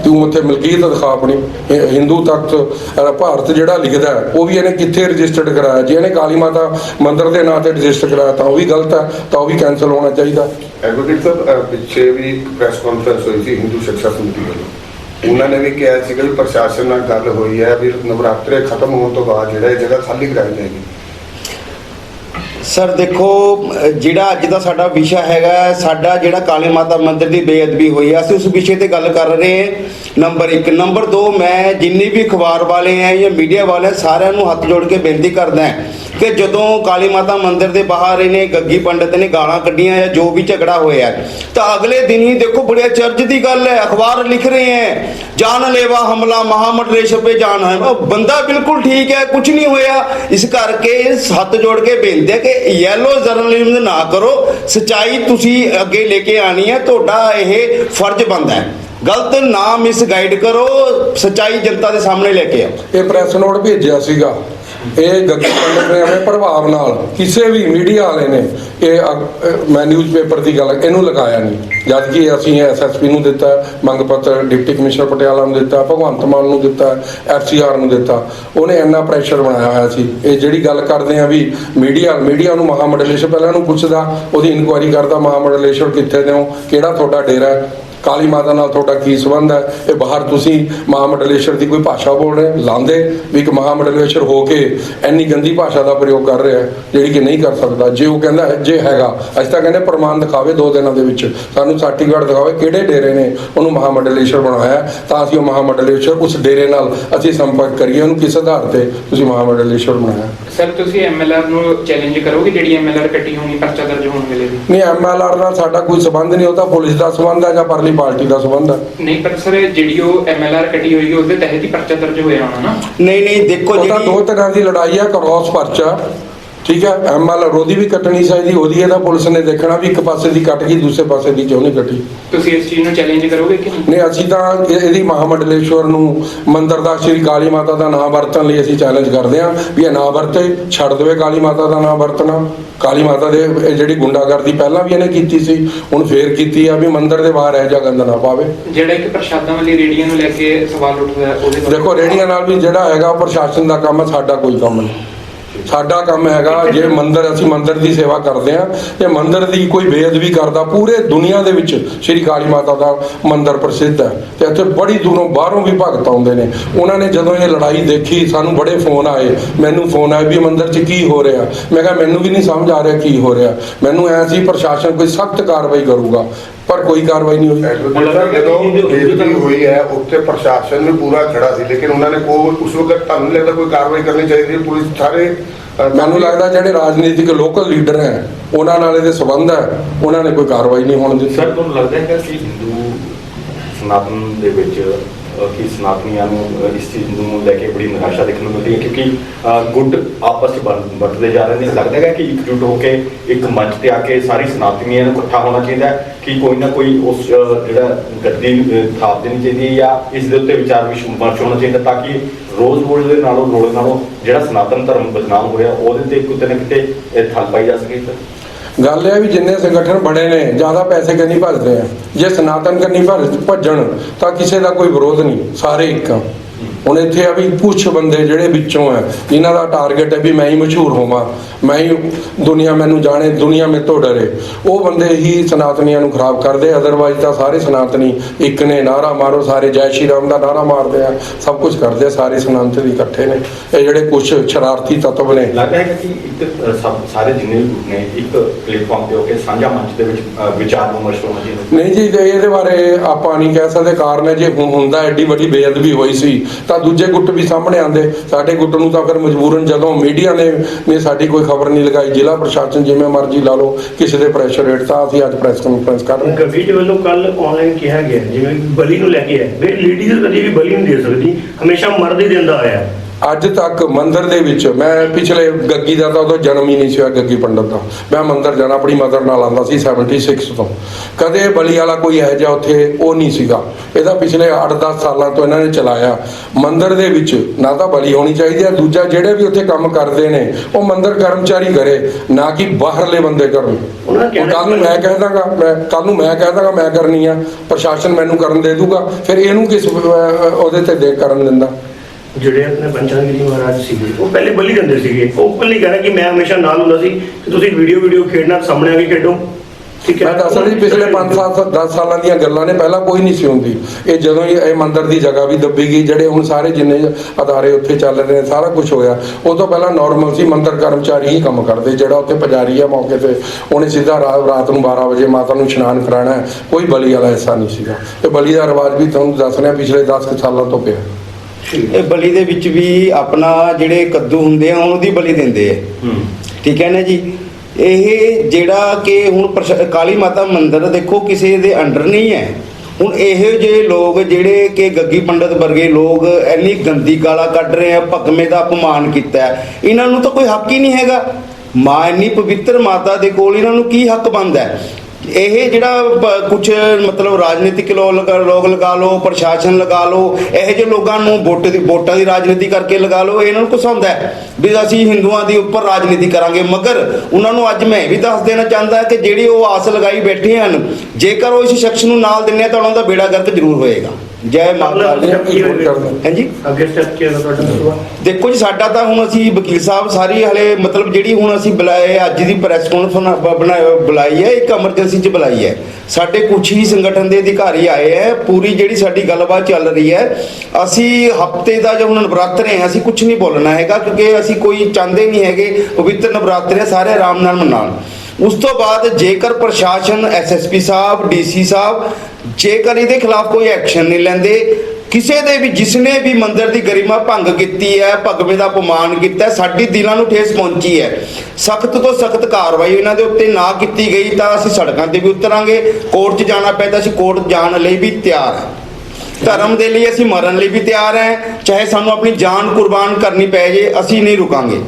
ਤੂੰ ਉੱਥੇ ਮਲਕੀਅਤ ਦਿਖਾ ਆਪਣੀ ਹਿੰਦੂ ਤਖਤ ਭਾਰਤ ਜਿਹੜਾ ਲਿਖਦਾ ਉਹ ਵੀ ਇਹਨੇ ਕਿੱਥੇ ਰਜਿਸਟਰਡ ਕਰਾਇਆ? ਜੇ ਇਹਨੇ ਕਾਲੀ ਮਾਤਾ ਮੰਦਿਰ ਦੇ ਨਾਂ ਤੇ ਰਜਿਸਟਰ ਕਰਾਇਆ, ਤਾਂ ਉਹ ਵੀ ਗਲਤ ਹੈ, ਤਾਂ ਉਹ ਵੀ ਕੈਨਸਲ ਹੋਣਾ ਚਾਹੀਦਾ। ਐਡਵੋਕੇਟ ਸਾਹਿਬ ਪਿੱਛੇ ਵੀ ਪ੍ਰੈਸ ਕਾਨਫਰੰਸ ਹੋਈ ਸੀ ਹਿੰਦੂ ਸਿੱਖਿਆ ਸਮਿਤੀ ਵੱਲੋਂ। ਉਹਨਾਂ ਨੇ ਵੀ ਕਿਹਾ ਸੀ ਕਿ ਪ੍ਰਸ਼ਾਸਨ ਨਾਲ ਗੱਲ ਹੋਈ ਹੈ ਵੀ ਨਵਰਾਤਰੇ ਖਤਮ ਹੋਣ ਤੋਂ ਬਾਅਦ ਜਿਹੜਾ ਇਹ ਜਗ੍ਹਾ ਖਾਲੀ ਕਰਾਈ ਜਾਏਗੀ। ਸਰ, ਦੇਖੋ, ਜਿਹੜਾ ਅੱਜ ਦਾ ਸਾਡਾ ਵਿਸ਼ਾ ਹੈਗਾ, ਸਾਡਾ ਜਿਹੜਾ ਕਾਲੀ ਮਾਤਾ ਮੰਦਿਰ ਦੀ ਬੇਅਦਬੀ ਹੋਈ ਹੈ ਅਸੀਂ ਉਸ ਵਿਸ਼ੇ ਤੇ ਗੱਲ ਕਰ ਰਹੇ ਹਾਂ। ਨੰਬਰ 1 ਨੰਬਰ 2 ਮੈਂ ਜਿੰਨੇ ਵੀ ਅਖਬਾਰ ਵਾਲੇ ਹੈ ਜਾਂ ਮੀਡੀਆ ਵਾਲੇ ਸਾਰਿਆਂ ਨੂੰ ਹੱਥ ਜੋੜ ਕੇ ਬੇਨਤੀ ਕਰਦਾ ਹਾਂ ਕਿ ਜਦੋਂ ਕਾਲੀ ਮਾਤਾ ਮੰਦਿਰ ਦੇ ਬਾਹਰ ਇਹਨੇ ਗੱਗੀ ਪੰਡਤ ਨੇ ਗਾਲਾਂ ਕੱਢੀਆਂ ਜਾਂ ਜੋ ਵੀ ਝਗੜਾ ਹੋਇਆ ਤਾਂ ਅਗਲੇ ਦਿਨ ਹੀ ਦੇਖੋ ਬੜੇ ਚਰਜ ਦੀ ਗੱਲ ਹੈ, ਅਖਬਾਰ ਲਿਖ ਰਹੇ ਹੈ ਜਾਨਲੇਵਾ ਹਮਲਾ ਮਹਾਮੰਡਲੇਸ਼ਵਰ पे ਜਾਨ ਹੈ। ਬੰਦਾ ਬਿਲਕੁਲ ਠੀਕ ਹੈ ਕੁਝ ਨਹੀਂ ਹੋਇਆ। ਇਸ ਕਰਕੇ ਇਸ ਹੱਥ ਜੋੜ ਕੇ ਬੇਨਤੀ ਹੈ ਕਿ ਯੈਲੋ ਜਰਨਲਿਜ਼ਮ ਨਾ ਕਰੋ। ਸਚਾਈ ਤੁਸੀਂ ਅੱਗੇ ਲੈ ਕੇ ਆਣੀ ਹੈ, ਤੁਹਾਡਾ ਇਹ ਫਰਜ਼ ਬਣਦਾ ਹੈ। ਗਲਤ ਨਾ ਮਿਸਗਾਈਡ ਕਰੋ, ਸਚਾਈ ਜਨਤਾ ਦੇ ਸਾਹਮਣੇ ਲੈ ਕੇ ਆਓ। ਇਹ ਪ੍ਰੈਸ ਨੋਟ ਭੇਜਿਆ ਸੀਗਾ। ਇਹ ਗੱਗੀ ਪੰਡਤ ਨੇ ਐਵੇਂ ਪ੍ਰਭਾਵ ਨਾਲ। ਕਿਸੇ ਵੀ ਮੀਡੀਆ ਵਾਲੇ ਨੇ ਇਹ ਮੈਂ ਨਿਊਜ਼ਪੇਪਰ ਦੀ ਗੱਲ, ਇਹਨੂੰ ਲਗਾਇਆ ਨਹੀਂ। ਜਦ ਕਿ ਅਸੀਂ ਐਸਐਸਪੀ ਨੂੰ ਦਿੱਤਾ, ਮੰਗ ਪੱਤਰ, ਡਿਪਟੀ ਕਮਿਸ਼ਨਰ ਪਟਿਆਲਾ ਨੂੰ ਦਿੱਤਾ, ਭਗਵੰਤ ਮਾਨ ਨੂੰ ਦਿੱਤਾ ਐਫਸੀਆਰ ਨੂੰ ਦਿੱਤਾ। ਉਹਨੇ ਇੰਨਾ ਪ੍ਰੈਸ਼ਰ ਬਣਾਇਆ ਹੋਇਆ ਸੀ। ਇਹ ਜਿਹੜੀ ਗੱਲ ਕਰਦੇ ਆ ਵੀ ਮੀਡੀਆ ਮੀਡੀਆ ਨੂੰ ਮਹਾਮੰਡਲੇਸ਼ਵਰ ਪਹਿਲਾਂ ਨੂੰ ਪੁੱਛਦਾ, ਉਹਦੀ ਇਨਕੁਆਇਰੀ ਕਰਦਾ, ਮਹਾਮੰਡਲੇਸ਼ਵਰ ਕਿੱਥੇ ਦੇ ਹੋ ਕਿਹੜਾ ਤੁਹਾਡਾ ਡੇਰਾ ਹੈ? ਕਾਲੀ ਮਾਤਾ ਨਾਲ ਤੁਹਾਡਾ ਕੀ ਸੰਬੰਧ ਹੈ? ਇਹ ਬਾਹਰ ਤੁਸੀਂ ਮਹਾਮੰਡਲੇਸ਼ਵਰ ਦੀ ਕੋਈ ਭਾਸ਼ਾ ਬੋਲ ਰਹੇ? ਲਾਂਦੇ ਵੀ ਇੱਕ ਮਹਾਮੰਡਲੇਸ਼ਵਰ ਹੋ ਕੇ ਇੰਨੀ ਗੰਦੀ ਭਾਸ਼ਾ ਦਾ ਪ੍ਰਯੋਗ ਕਰ ਰਿਹਾ ਜਿਹੜੀ ਕਿ ਨਹੀਂ ਕਰ ਸਕਦਾ। ਜੇ ਉਹ ਕਹਿੰਦਾ ਹੈ, ਜੇ ਹੈਗਾ ਅਸੀਂ ਤਾਂ ਕਹਿੰਦੇ ਪ੍ਰਮਾਣ ਦਿਖਾਵੇ ਦੋ ਦਿਨਾਂ ਦੇ ਵਿੱਚ। ਸਾਨੂੰ ਸਰਟੀਫਿਕੇਟ ਦਿਖਾਵੇ ਕਿਹੜੇ ਡੇਰੇ ਨੇ ਉਹਨੂੰ ਮਹਾਮੰਡਲੇਸ਼ਵਰ ਬਣਾਇਆ ਤਾਂ ਅਸੀਂ ਉਹ ਮਹਾਮੰਡਲੇਸ਼ਵਰ ਉਸ ਡੇਰੇ ਨਾਲ ਅਸੀਂ ਸੰਪਰਕ ਕਰੀਏ ਉਹਨੂੰ ਕਿਸ ਆਧਾਰ ਤੇ ਤੁਸੀਂ ਮਹਾਮੰਡਲੇਸ਼ਵਰ ਬਣਾਇਆ ਸਰ ਤੁਸੀਂ ਐਮਐਲਆਰ ਨੂੰ ਚੈਲੰਜ ਕਰੋਗੇ ਜਿਹੜੀ ਐਮਐਲਆਰ ਕੱਟੀ ਹੋਣੀ ਪਰਚਾ ਦਰਜ ਹੋਣ ਵੇਲੇ? ਨਹੀਂ ਐਮਐਲਆਰ ਨਾਲ ਸਾਡਾ ਕੋਈ ਸੰਬੰਧ ਨਹੀਂ ਉਹ ਤਾਂ ਪੁਲਿਸ ਦਾ ਸੰਬੰਧ ਹੈ ਜਾਂ ਪਰਲੀ ਪਾਰਟੀ ਦਾ ਸੰਬੰਧ ਹੈ ਨਹੀਂ ਪਰ ਸਰ ਜਿਹੜੀ ਉਹ ਐਮਐਲਆਰ ਕੱਟੀ ਹੋਈ ਉਹਦੇ ਤਹਿਤ ਹੀ ਪਰਚਾ ਦਰਜ ਹੋਇਆ ਹੋਣਾ ਨਾ? ਨਹੀਂ ਨਹੀਂ ਦੇਖੋ ਉਹ ਤਾਂ ਦੋ ਜਿਹੜੀ ਤਰ੍ਹਾਂ ਦੀ ਲੜਾਈ ਆ ਕ੍ਰੋਸ ਪਰਚਾ। ਠੀਕ ਹੈ ਐਮਐਲ ਉਹਦੀ ਵੀ ਕੱਟਣੀ ਚਾਹੀਦੀ ਉਹਦੀ ਇਹਦਾ ਪੁਲਿਸ ਨੇ ਦੇਖਣਾ ਵੀ ਇੱਕ ਪਾਸੇ ਦੀ ਕੱਟ ਗਈ ਦੂਸਰੇ ਪਾਸੇ ਦੀ ਕਿਉਂ ਨਹੀਂ ਕੱਟੀ। ਤੁਸੀਂ ਇਸ ਚੀਜ਼ ਨੂੰ ਚੈਲੰਜ ਕਰੋਗੇ ਕਿ ਨਹੀਂ? ਨਹੀਂ ਅਸੀਂ ਤਾਂ ਇਹ- ਇਹਦੀ ਮਹਾਮੰਡਲੇਸ਼ਵਰ ਨੂੰ ਮੰਦਿਰ ਦਾ ਸ਼੍ਰੀ ਕਾਲੀ ਮਾਤਾ ਦਾ ਨਾਮ ਵਰਤਣ ਲਈ ਅਸੀਂ ਚੈਲੰਜ ਕਰਦੇ ਹਾਂ ਵੀ ਇਹ ਨਾ ਵਰਤੇ ਛੱਡ ਦੇਵੇ ਕਾਲੀ ਮਾਤਾ ਦਾ ਨਾਮ ਵਰਤਣਾ। ਕਾਲੀ ਮਾਤਾ ਦੇ ਇਹ ਜਿਹੜੀ ਗੁੰਡਾਗਰਦੀ ਪਹਿਲਾਂ ਵੀ ਇਹਨੇ ਕੀਤੀ ਸੀ ਹੁਣ ਫੇਰ ਕੀਤੀ ਆ ਵੀ ਮੰਦਿਰ ਦੇ ਬਾਹਰ ਇਹ ਜਿਹਾ ਗੰਦ ਨਾ ਪਾਵੇ। ਜਿਹੜਾ ਇੱਕ ਪ੍ਰਸ਼ਾਦਾਂ ਵਾਲੀ ਰੇੜੀਆਂ ਨੂੰ ਲੈ ਕੇ ਸਵਾਲ ਉੱਠਦਾ ਹੈ, ਉਹਦੇ ਬਾਰੇ ਦੇਖੋ ਰੇੜੀਆਂ ਨਾਲ ਵੀ ਜਿਹੜਾ ਹੈਗਾ ਉਹ ਪ੍ਰਸ਼ਾਸਨ ਦਾ ਕੰਮ ਹੈ ਸਾਡਾ ਕੋਈ ਕੰਮ ਨਹੀਂ। ਸਾਡਾ ਕੰਮ ਹੈਗਾ, ਜੇ ਮੰਦਰ, ਅਸੀਂ ਮੰਦਿਰ ਦੀ ਸੇਵਾ ਕਰਦੇ ਆ ਤੇ ਮੰਦਿਰ ਦੀ ਕੋਈ ਬੇਅਦਬੀ ਕਰਦਾ, ਪੂਰੇ ਦੁਨੀਆ ਦੇ ਵਿੱਚ ਸ਼੍ਰੀ ਕਾਲੀ ਮਾਤਾ ਦਾ ਮੰਦਿਰ ਪ੍ਰਸਿੱਧ ਹੈ। ਤੇ ਇੱਥੇ ਬੜੀ ਦੂਰੋਂ ਬਾਹਰੋਂ ਵੀ ਭਗਤ ਆਉਂਦੇ ਨੇ। ਉਹਨਾਂ ਨੇ ਜਦੋਂ ਇਹ ਲੜਾਈ ਦੇਖੀ, ਸਾਨੂੰ ਬੜੇ ਫੋਨ ਆਏ। ਮੈਨੂੰ ਫੋਨ ਆਏ ਵੀ ਮੰਦਿਰ 'ਚ ਕੀ ਹੋ ਰਿਹਾ? ਮੈਂ ਕਿਹਾ, ਮੈਨੂੰ ਵੀ ਨਹੀਂ ਸਮਝ ਆ ਰਿਹਾ ਕੀ ਹੋ ਰਿਹਾ। ਮੈਨੂੰ ਐ ਸੀ, ਪ੍ਰਸ਼ਾਸਨ ਕੋਈ ਸਖਤ ਕਾਰਵਾਈ ਕਰੂਗਾ। ਪਰ ਕੋਈ ਕਾਰਵਾਈ ਨਹੀਂ ਹੋਈ। ਐਡਵੋਕੇਟ ਸਾਹਿਬ ਜਦੋਂ ਬੇਇੱਜ਼ਤੀ ਹੋਈ ਹੈ ਉੱਥੇ ਪ੍ਰਸ਼ਾਸਨ ਵੀ ਪੂਰਾ ਖੜਾ ਸੀ ਲੇਕਿਨ ਉਹਨਾਂ ਨੇ ਕੋਈ ਉਸ ਵਕਤ ਤੁਹਾਨੂੰ ਨਹੀਂ ਲੱਗਦਾ ਕੋਈ ਕਾਰਵਾਈ ਕਰਨੀ ਚਾਹੀਦੀ ਸੀ ਪੁਲਿਸ ਸਾਰੇ ਅਹ, ਮੈਨੂੰ ਲੱਗਦਾ ਜਿਹੜੇ ਰਾਜਨੀਤਿਕ ਲੋਕਲ ਲੀਡਰ ਹੈ ਉਹਨਾਂ ਨਾਲ ਇਹਦੇ ਸਬੰਧ ਹੈ ਉਹਨਾਂ ਨੇ ਕੋਈ ਕਾਰਵਾਈ ਨਹੀਂ ਹੋਣ ਦਿੱਤੀ। ਸਰ ਤੁਹਾਨੂੰ ਲੱਗਦਾ ਹੈ ਕਿ ਹਿੰਦੂ ਸਨਾਤਨ ਦੇ ਵਿੱਚ ਕਿ ਸਨਾਤਨੀਆਂ ਨੂੰ ਇਸ ਚੀਜ਼ ਨੂੰ ਲੈ ਕੇ ਬੜੀ ਨਿਰਾਸ਼ਾ ਦੇਖਣ ਨੂੰ ਮਿਲਦੀ ਹੈ ਕਿਉਂਕਿ ਗੁੱਡ ਆਪਸ ਵਿੱਚ ਵੰਡ- ਵੰਡਦੇ ਜਾ ਰਹੇ ਨੇ। ਲੱਗਦਾ ਹੈ ਕਿ ਇਕਜੁੱਟ ਹੋ ਕੇ ਇੱਕ ਮੰਚ ਤੇ ਆ ਕੇ ਸਾਰੀ ਸਨਾਤਨੀਆਂ ਨੂੰ ਇਕੱਠਾ ਹੋਣਾ ਚਾਹੀਦਾ ਹੈ ਕਿ ਕੋਈ ਨਾ ਕੋਈ ਉਸ ਜਿਹੜਾ ਗੱਦੀ ਥਾਪ ਦੇਣੀ ਚਾਹੀਦੀ ਹੈ ਜਾਂ ਇਸ ਦੇ ਉੱਤੇ ਵਿਚਾਰ ਵਿਮਰਸ਼ ਹੋਣਾ ਚਾਹੀਦਾ ਤਾਂ ਕਿ ਰੋਜ਼ ਰੋਜ਼ ਦੇ ਨਾਲੋਂ, ਰੋਜ਼ ਨਾਲੋਂ ਜਿਹੜਾ ਸਨਾਤਨ ਧਰਮ ਬਦਨਾਮ ਹੋਇਆ, ਉਹਦੇ ਤੇ ਕਿਤੇ ਨਾ ਕਿਤੇ ਇਹ ਠੱਲ ਪਾਈ ਜਾ ਸਕੇ। ਗੱਲ ਇਹ ਵੀ ਜਿੰਨੇ ਸੰਗਠਨ ਬਣੇ ਨੇ, ਜ਼ਿਆਦਾ ਪੈਸੇ ਕੰਨੀ ਭੱਜਦੇ ਆ? ਜੇ ਸਨਾਤਨ ਕੰਨੀ ਭੱਜ ਭੱਜਣ, ਤਾਂ ਕਿਸੇ ਦਾ ਕੋਈ ਵਿਰੋਧ ਨਹੀਂ, ਸਾਰੇ ਇੱਕ ਆ। ਹੁਣ ਇੱਥੇ ਆ ਵੀ ਕੁਛ ਬੰਦੇ ਜਿਹੜੇ ਵਿੱਚੋਂ ਆ ਇਹਨਾਂ ਦਾ ਟਾਰਗੇਟ ਹੈ ਵੀ ਮੈਂ ਹੀ ਮਸ਼ਹੂਰ ਹੋਵਾਂ। ਮੈਂ ਹੀ ਦੁਨੀਆ ਮੈਨੂੰ ਜਾਣੇ ਦੁਨੀਆ ਮੇਰੇ ਤੋਂ ਡਰੇ। ਉਹ ਬੰਦੇ ਹੀ ਸਨਾਤਨੀਆਂ ਨੂੰ ਖਰਾਬ ਕਰਦੇ ਅਦਰਵਾਈਜ਼ ਤਾਂ ਸਾਰੇ ਸਨਾਤਨੀ ਇੱਕ ਨੇ ਨਾਰਾ ਮਾਰੋ ਸਾਰੇ ਜੈ ਸ਼੍ਰੀ ਰਾਮ ਦਾ ਨਾਰਾ ਮਾਰਦੇ ਆ। ਸਭ ਕੁਝ ਕਰਦੇ ਆ ਸਾਰੇ ਸਨਾਤਨੀ ਇਕੱਠੇ ਨੇ। ਇਹ ਜਿਹੜੇ ਕੁਛ ਸ਼ਰਾਰਤੀ ਤੱਤਵ ਨੇ। ਲੱਗਦਾ ਹੈ ਕਿ ਇੱਕ ਸਾਰੇ ਜਿੰਨੇ ਵੀ ਨੇ ਇੱਕ ਪਲੇਟਫਾਰਮ ਤੇ ਹੋ ਕੇ ਸਾਂਝਾ ਮੰਚ ਦੇ ਵਿੱਚ ਵਿਚਾਰ ਵਿਮਰਸ਼ ਹੋਣਾ ਚਾਹੀਦਾ। ਨਹੀਂ ਜੀ ਇਹਦੇ ਬਾਰੇ ਆਪਾਂ ਨਹੀਂ ਕਹਿ ਸਕਦੇ ਕਾਰਨ ਜੇ ਹੁੰਦਾ ਐਡੀ ਵੱਡੀ ਬੇਅਦਬੀ ਹੋਈ ਸੀ ਤਾਂ ਦੂਜੇ ਗੁੱਟ ਵੀ ਸਾਹਮਣੇ ਆਉਂਦੇ। ਸਾਡੇ ਗੁੱਟ ਨੂੰ ਤਾਂ ਫਿਰ ਮਜਬੂਰਨ ਜਦੋਂ ਮੀਡੀਆ ਨੇ ਨੇ ਸਾਡੀ ਕੋਈ ਖਬਰ ਨਹੀਂ ਲਗਾਈ, ਜ਼ਿਲ੍ਹਾ ਪ੍ਰਸ਼ਾਸਨ ਜਿਵੇਂ ਮਰਜ਼ੀ ਲਾ ਲਓ, ਕਿਸੇ ਦੇ ਪ੍ਰੈਸ਼ਰ ਹੇਠ ਤਾਂ ਅਸੀਂ ਅੱਜ ਪ੍ਰੈਸ ਕਾਨਫਰੰਸ ਕਰ ਰਹੇ ਹਾਂ। ਗੱਗੀ ਦੇ ਵੱਲੋਂ ਕੱਲ ਆਨਲਾਈਨ ਕਿਹਾ ਗਿਆ, ਜਿਵੇਂ ਬਲੀ ਨੂੰ ਲੈ ਕੇ ਹੈ ਵੀ ਲੇਡੀਜ਼ ਕਦੀ ਵੀ ਬਲੀ ਨਹੀਂ ਦੇ ਸਕਦੀ, ਹਮੇਸ਼ਾ ਮਰਦ ਹੀ ਦਿੰਦਾ ਆਇਆ। ਅੱਜ ਤੱਕ ਮੰਦਿਰ ਦੇ ਵਿੱਚ ਮੈਂ ਪਿਛਲੇ ਗੱਗੀ ਦਾ ਤਾਂ ਉਦੋਂ ਜਨਮ ਹੀ ਨਹੀਂ ਸੀ ਹੋਇਆ ਗੱਗੀ ਪੰਡਤ ਦਾ। ਮੈਂ ਮੰਦਿਰ ਜਾਣਾ ਆਪਣੀ ਮਦਰ ਨਾਲ ਆਉਂਦਾ ਸੀ 76 ਤੋਂ। ਕਦੇ ਬਲੀ ਵਾਲਾ ਕੋਈ ਹੈ ਜਾਂ ਉੱਥੇ ਉਹ ਨਹੀਂ ਸੀਗਾ। ਇਹਦਾ ਪਿਛਲੇ 8-10 ਸਾਲਾਂ ਤੋਂ ਇਹਨਾਂ ਨੇ ਚਲਾਇਆ। ਮੰਦਿਰ ਦੇ ਵਿੱਚ ਨਾ ਤਾਂ ਬਲੀ ਹੋਣੀ ਚਾਹੀਦੀ ਹੈ ਦੂਜਾ ਜਿਹੜੇ ਵੀ ਉੱਥੇ ਕੰਮ ਕਰਦੇ ਨੇ ਉਹ ਮੰਦਿਰ ਕਰਮਚਾਰੀ ਕਰੇ ਨਾ ਕਿ ਬਾਹਰਲੇ ਬੰਦੇ ਕਰਨ। ਕੱਲ ਨੂੰ ਮੈਂ ਕਹਿ ਦਾਂਗਾ ਮੈਂ ਕੱਲ ਨੂੰ ਮੈਂ ਕਹਿ ਦਾਂਗਾ ਮੈਂ ਕਰਨੀ ਆ ਪ੍ਰਸ਼ਾਸਨ ਮੈਨੂੰ ਕਰਨ ਦੇ ਦੂਗਾ ਫਿਰ ਇਹਨੂੰ ਕਿਸ ਉਹਦੇ ਤੇ ਦੇ ਕਰਨ ਦਿੰਦਾ। ਜਿਹੜੇ ਆਪਣੇ ਪੰਚਾਂਗਿਰੀ ਮਹਾਰਾਜ ਸੀਗੇ ਉਹ ਪਹਿਲੇ ਬਲੀ ਦਿੰਦੇ ਸੀਗੇ। ਓਪਨਲੀ ਕਹਿ ਰਿਹਾ ਕਿ ਮੈਂ ਹਮੇਸ਼ਾ ਨਾਲ ਹੁੰਦਾ ਸੀ ਕਿ ਤੁਸੀਂ ਵੀਡੀਓ ਵੀਡੀਓ ਖੇਡਣਾ ਸਾਹਮਣੇ ਆ ਕੇ ਖੇਡੋ। ਠੀਕ ਮੈਂ ਦੱਸ ਰਹੀ ਪਿਛਲੇ 5 7 10 ਸਾਲਾਂ ਦੀਆਂ ਗੱਲਾਂ ਨੇ ਪਹਿਲਾਂ ਕੋਈ ਨਹੀਂ ਸੀ ਹੁੰਦੀ। ਇਹ ਜਦੋਂ ਇਹ ਮੰਦਿਰ ਦੀ ਜਗ੍ਹਾ ਵੀ ਦੱਬੀ ਗਈ ਜਿਹੜੇ ਹੁਣ ਸਾਰੇ ਜਿੰਨੇ ਅਦਾਰੇ ਉੱਥੇ ਚੱਲ ਰਹੇ ਨੇ ਸਾਰਾ ਕੁਝ ਹੋਇਆ। ਉਹ ਤੋਂ ਪਹਿਲਾਂ ਨਾਰਮਲ ਸੀ ਮੰਦਿਰ ਕਰਮਚਾਰੀ ਹੀ ਕੰਮ ਕਰਦੇ। ਜਿਹੜਾ ਉੱਥੇ ਪੁਜਾਰੀ ਆ ਮੌਕੇ ਤੇ ਉਹਨੇ ਸਿੱਧਾ ਰਾਤ ਨੂੰ 12 ਵਜੇ ਮਾਤਾ ਨੂੰ ਇਸ਼ਨਾਨ ਕਰਾਉਣਾ ਹੈ। ਕੋਈ ਬਲੀ ਵਾਲਾ ਐਸਾ ਨਹੀਂ ਸੀਗਾ। ਤੇ ਬਲੀ ਦਾ ਰਿਵਾਜ ਵੀ ਤੁਹਾਨੂੰ ਦੱਸ ਰਿਹਾ ਪਿਛਲੇ 10 ਕੁ ਸਾਲਾਂ ਤੋਂ ਪਿਆ। ਇਹ ਬਲੀ ਦੇ ਵਿੱਚ ਵੀ ਆਪਣਾ ਜਿਹੜੇ ਕੱਦੂ ਹੁੰਦੇ ਆ ਉਹਦੀ ਬਲੀ ਦਿੰਦੇ ਆ। ਠੀਕ ਹੈ ਨਾ ਜੀ? ਇਹ ਜਿਹੜਾ ਕਿ ਹੁਣ ਕਾਲੀ ਮਾਤਾ ਮੰਦਿਰ ਦੇਖੋ ਕਿਸੇ ਦੇ ਅੰਡਰ ਨਹੀਂ ਹੈ। ਹੁਣ ਇਹੋ ਜਿਹੇ ਲੋਕ ਜਿਹੜੇ ਕਿ ਗੱਗੀ ਪੰਡਤ ਵਰਗੇ ਲੋਕ ਇੰਨੀ ਗੰਦੀ ਗਾਲਾਂ ਕੱਢ ਰਹੇ ਆ ਭਗਮੇ ਦਾ ਅਪਮਾਨ ਕੀਤਾ। ਇਹਨਾਂ ਨੂੰ ਤਾਂ ਕੋਈ ਹੱਕ ਹੀ ਨਹੀਂ ਹੈਗਾ। ਮਾਂ ਇੰਨੀ ਪਵਿੱਤਰ ਮਾਤਾ ਦੇ ਕੋਲ ਇਹਨਾਂ ਨੂੰ ਕੀ ਹੱਕ ਬਣਦਾ ਹੈ? ਇਹ ਜਿਹੜਾ ਕੁਝ ਮਤਲਬ ਰਾਜਨੀਤਿਕ ਲੋ- ਲਗਾ- ਲੋਕ ਲਗਾ ਲਓ, ਪ੍ਰਸ਼ਾਸਨ ਲਗਾ ਲਓ, ਇਹੋ ਜਿਹੇ ਲੋਕਾਂ ਨੂੰ ਵੋਟ ਦੀ, ਵੋਟਾਂ ਦੀ ਰਾਜਨੀਤੀ ਕਰਕੇ ਲਗਾ ਲਓ ਇਹਨਾਂ ਨੂੰ ਪਸੰਦ ਵੀ ਅਸੀਂ ਹਿੰਦੂਆਂ ਦੀ ਉੱਪਰ ਰਾਜਨੀਤੀ ਕਰਾਂਗੇ, ਮਗਰ ਉਹਨਾਂ ਨੂੰ ਅੱਜ ਮੈਂ ਇਹ ਵੀ ਦੱਸ ਦੇਣਾ ਚਾਹੁੰਦਾ ਕਿ ਜਿਹੜੀ ਉਹ ਆਸ ਲਗਾਈ ਬੈਠੇ ਹਨ, ਜੇਕਰ ਉਹ ਇਸ ਸ਼ਖਸ ਨੂੰ ਨਾਲ ਦਿੰਨੇ ਆ ਤਾਂ ਉਹਨਾਂ ਦਾ ਬੇੜਾ ਗਰਕ ਜ਼ਰੂਰ ਹੋਏਗਾ। ਜੈ ਮਾਤਾ ਦੀ। ਹਾਂਜੀ? ਅੱਗੇ ਸਟੈਪ ਕੀ ਹੋਗਾ ਤੁਹਾਡਾ? ਦੇਖੋ ਜੀ ਸਾਡਾ ਤਾਂ ਹੁਣ ਅਸੀਂ ਵਕੀਲ ਸਾਹਿਬ ਸਾਰੀ ਹਲੇ ਮਤਲਬ ਜਿਹੜੀ ਹੁਣ ਅਸੀਂ ਬੁਲਾਏ ਅੱਜ ਦੀ ਪ੍ਰੈਸ ਕਾਨਫਰੰਸ ਬਣਾਇਆ ਬੁਲਾਈ ਹੈ ਇੱਕ ਐਮਰਜੈਂਸੀ ਚ ਬੁਲਾਈ ਹੈ। ਸਾਡੇ ਕੁਝ ਹੀ ਸੰਗਠਨ ਦੇ ਅਧਿਕਾਰੀ ਆਏ ਹੈ ਪੂਰੀ ਜਿਹੜੀ ਸਾਡੀ ਗੱਲਬਾਤ ਚੱਲ ਰਹੀ ਹੈ। ਅਸੀਂ ਹਫ਼ਤੇ ਦਾ ਜੋ ਹੁਣ ਨਵਰਾਤਰੇ ਹੈ ਅਸੀਂ ਕੁਝ ਨਹੀਂ ਬੋਲਣਾ ਹੈਗਾ ਕਿਉਂਕਿ ਅਸੀਂ ਕੋਈ ਚਾਹੁੰਦੇ ਨਹੀਂ ਹੈਗੇ ਪਵਿੱਤਰ ਨਵਰਾਤਰੇ ਸਾਰੇ ਆਰਾਮ ਨਾਲ ਮਨਾਉਣ। ਉਸ ਤੋਂ ਬਾਅਦ ਜੇਕਰ ਪ੍ਰਸ਼ਾਸਨ ਐਸਐਸਪੀ ਸਾਹਿਬ ਡੀਸੀ ਸਾਹਿਬ ਜੇਕਰ ਇਹਦੇ ਖਿਲਾਫ ਕੋਈ ਐਕਸ਼ਨ ਨਹੀਂ ਲੈਂਦੇ, ਕਿਸੇ ਦੇ ਵੀ, ਜਿਸਨੇ ਵੀ ਮੰਦਰ ਦੀ ਗਰਿਮਾ ਭੰਗ ਕੀਤੀ ਹੈ, ਭਗਵੇਂ ਦਾ ਅਪਮਾਨ ਕੀਤਾ ਸਾਡੀ ਦਿਲਾਂ ਨੂੰ ਠੇਸ ਪਹੁੰਚੀ ਹੈ। ਸਖਤ ਤੋਂ ਸਖਤ ਕਾਰਵਾਈ ਇਹਨਾਂ ਦੇ ਉੱਤੇ ਨਾ ਕੀਤੀ ਗਈ ਤਾਂ ਅਸੀਂ ਸੜਕਾਂ ਤੇ ਵੀ ਉਤਰਾਂਗੇ, ਕੋਰਟ 'ਚ ਜਾਣਾ ਪੈਂਦਾ ਅਸੀਂ ਕੋਰਟ ਜਾਣ ਲਈ ਵੀ ਤਿਆਰ ਹਾਂ। ਧਰਮ ਦੇ ਲਈ ਅਸੀਂ ਮਰਨ ਲਈ ਵੀ ਤਿਆਰ ਹਾਂ, ਚਾਹੇ ਸਾਨੂੰ ਆਪਣੀ ਜਾਨ ਕੁਰਬਾਨ ਕਰਨੀ ਪੈ ਜੇ, ਅਸੀਂ ਨਹੀਂ ਰੁਕਾਂਗੇ।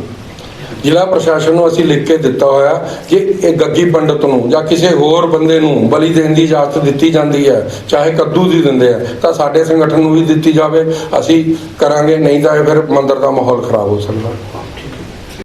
ਜ਼ਿਲ੍ਹਾ ਪ੍ਰਸ਼ਾਸਨ ਨੂੰ ਅਸੀਂ ਲਿਖ ਕੇ ਦਿੱਤਾ ਹੋਇਆ ਕਿ ਇਹ ਗੱਗੀ ਪੰਡਤ ਨੂੰ ਜਾਂ ਕਿਸੇ ਹੋਰ ਬੰਦੇ ਨੂੰ ਬਲੀ ਦੇਣ ਦੀ ਇਜਾਜ਼ਤ ਦਿੱਤੀ ਜਾਂਦੀ ਹੈ, ਚਾਹੇ ਕੱਦੂ ਦੀ ਦਿੰਦੇ ਆ, ਤਾਂ ਸਾਡੇ ਸੰਗਠਨ ਨੂੰ ਵੀ ਦਿੱਤੀ ਜਾਵੇ, ਅਸੀਂ ਕਰਾਂਗੇ, ਨਹੀਂ ਤਾਂ ਫਿਰ ਮੰਦਰ ਦਾ ਮਾਹੌਲ ਖਰਾਬ ਹੋ ਸਕਦਾ।